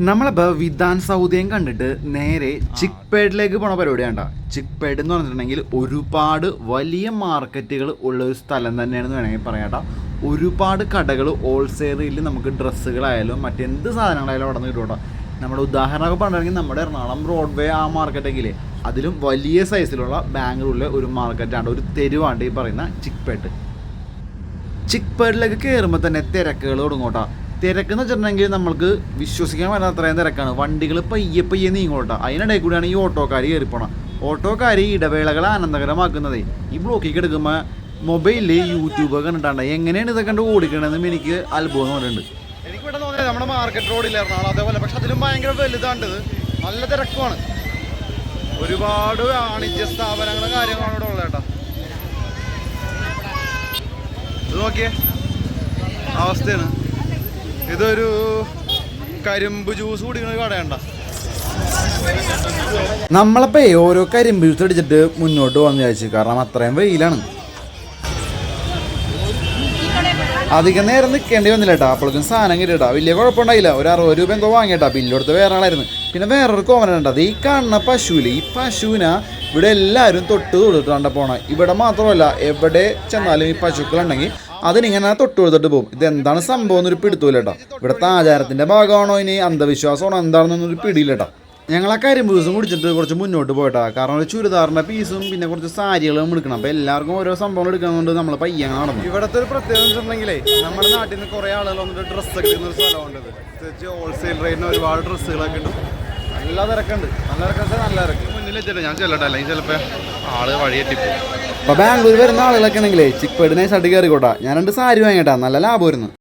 നമ്മളിപ്പോൾ വിധാൻ സൗദയം കണ്ടിട്ട് നേരെ ചിക്ക് പേഡിലേക്ക് പോണ പരിപാടിയാണ്ട ചിക്പേഡ് എന്ന് പറഞ്ഞിട്ടുണ്ടെങ്കിൽ ഒരുപാട് വലിയ മാർക്കറ്റുകൾ ഉള്ള ഒരു സ്ഥലം തന്നെയാണെന്ന് വേണമെങ്കിൽ പറയാട്ടോ. ഒരുപാട് കടകൾ ഹോൾസെയിലിൽ നമുക്ക് ഡ്രസ്സുകളായാലും മറ്റെന്ത് സാധനങ്ങളായാലും അവിടെ നിന്ന് കിട്ടും നമ്മുടെ ഉദാഹരണമൊക്കെ പറഞ്ഞിട്ടുണ്ടെങ്കിൽ നമ്മുടെ എറണാകുളം റോഡ്വേ ആ മാർക്കറ്റെങ്കിൽ അതിലും വലിയ സൈസിലുള്ള ബാംഗ്ലൂരിലെ ഒരു മാർക്കറ്റാണ്. ഒരു തെരുവാണ്ട് ഈ പറയുന്ന ചിക്പേട്ട്. ചിക്പേഡിലേക്ക് കയറുമ്പോൾ തന്നെ തിരക്കുകൾ തുടങ്ങോട്ടാ തിരക്ക് എന്ന് വെച്ചിട്ടുണ്ടെങ്കിൽ നമ്മൾക്ക് വിശ്വസിക്കാൻ പറ്റാത്ത അത്രയും തിരക്കാണ്. വണ്ടികൾ പയ്യെ പയ്യെ നീങ്ങോട്ടെ. അതിനിടയിൽ കൂടിയാണ് ഈ ഓട്ടോക്കാർ കയറിപ്പോണം പോണം ഓട്ടോക്കാർ ഇടവേളകൾ ആനന്ദകരമാക്കുന്നത്. ഈ ബ്ലോക്കിൽ എടുക്കുമ്പോൾ മൊബൈലിൽ യൂട്യൂബ് കണ്ടിട്ടുണ്ട് എങ്ങനെയാണ് ഇതൊക്കെ കണ്ട് ഓടിക്കണമെന്നും എനിക്ക് അത്ഭുതം പറഞ്ഞിട്ടുണ്ട് എനിക്ക് ഇവിടെ തോന്നിയത് നമ്മുടെ മാർക്കറ്റ് റോഡിലായിരുന്നു അതേപോലെ. പക്ഷെ അതിലും ഭയങ്കര വലുതാണ്ടത് നല്ല തിരക്കുമാണ്. ഒരുപാട് വാണിജ്യ സ്ഥാപനങ്ങളും കാര്യങ്ങളാണ് ഇവിടെ ഉള്ളത് കേട്ടോ. ഇത് നോക്കിയേ. അവസ്ഥയാണ്. ഇതൊരു കരിമ്പ് ജ്യൂസ് കുടിക്കുന്ന ഒരു കടയുണ്ട നമ്മളപ്പോൾ ഓരോ കരിമ്പ് ജ്യൂസ് അടിച്ചിട്ട് മുന്നോട്ട് പോകാന്ന് വിചാരിച്ചു. കാരണം അത്രയും വെയിലാണ്. അധികം നേരം നിൽക്കേണ്ടി വന്നില്ല കേട്ടോ അപ്പോഴേക്കും സാധനം കിട്ടിട്ടാ വലിയ കുഴപ്പമുണ്ടായില്ല. ഒരു അറുപത് രൂപ എന്തോ വാങ്ങിയിട്ടാ. ബില്ല് കൊടുത്ത് വേറെ ആളായിരുന്നു. പിന്നെ വേറൊരു കോമന ഉണ്ട് ഈ കാണുന്ന പശുവിൽ ഈ പശുവിനെ ഇവിടെ എല്ലാവരും തൊട്ട് തൊടുത്തിട്ടാണ് പോണ. ഇവിടെ മാത്രമല്ല എവിടെ ചെന്നാലും ഈ പശുക്കളുണ്ടെങ്കിൽ അതിനിങ്ങനെ തൊട്ട് കൊടുത്തിട്ട് പോകും. ഇതെന്താണ് സംഭവം എന്നൊരു പിടുത്തൂല കേട്ടോ. ഇവിടുത്തെ ആചാരത്തിന്റെ ഭാഗമാണോ ഇനി? അന്ധവിശ്വാസമാണോ? എന്താണെന്നൊരു പിടിയില്ല കേട്ടോ. ഞങ്ങൾ ആ കരിമ്പ് ദിവസം കുടിച്ചിട്ട് കുറച്ച് മുന്നോട്ട് പോയിട്ടാ. കാരണം ഒരു ചുരിദാറിന്റെ പീസും പിന്നെ കുറച്ച് സാരികളും എടുക്കണം. അപ്പോൾ എല്ലാവർക്കും ഓരോ സംഭവങ്ങൾ എടുക്കുന്നതുകൊണ്ട് നമ്മൾ പയ്യങ്ങ നടന്നു. ഇവിടുത്തെ ഒരു പ്രത്യേകത വെച്ചിട്ടുണ്ടെങ്കിലേ നമ്മുടെ നാട്ടിൽ നിന്ന് കുറേ ആളുകൾ വന്നിട്ട് ഡ്രസ്സൊക്കെ എടുക്കുന്ന ഒരു സ്ഥലമുണ്ട്. ഹോൾസെയിൽ റേറ്റിന് ഒരുപാട് ഡ്രസ്സുകളൊക്കെ ഉണ്ട് നല്ല തിരക്കുണ്ട്. നല്ല തിരക്കുണ്ട് നല്ല തിരക്ക്. മുന്നിൽ വെച്ചിട്ട് ഞാൻ ചെല്ലട്ടെ അല്ലെങ്കിൽ ചിലപ്പോൾ ആൾ വഴിയെത്തിപ്പോ അപ്പോൾ ബാംഗ്ലൂർ വരുന്ന ആളുകളൊക്കെ ആണെങ്കിലേ ചിക്പേഡ് നൈസായിട്ട് കയറിക്കോട്ടാ ഞാൻ രണ്ട് സാരി വാങ്ങിട്ടാ. നല്ല ലാഭമായിരുന്നു.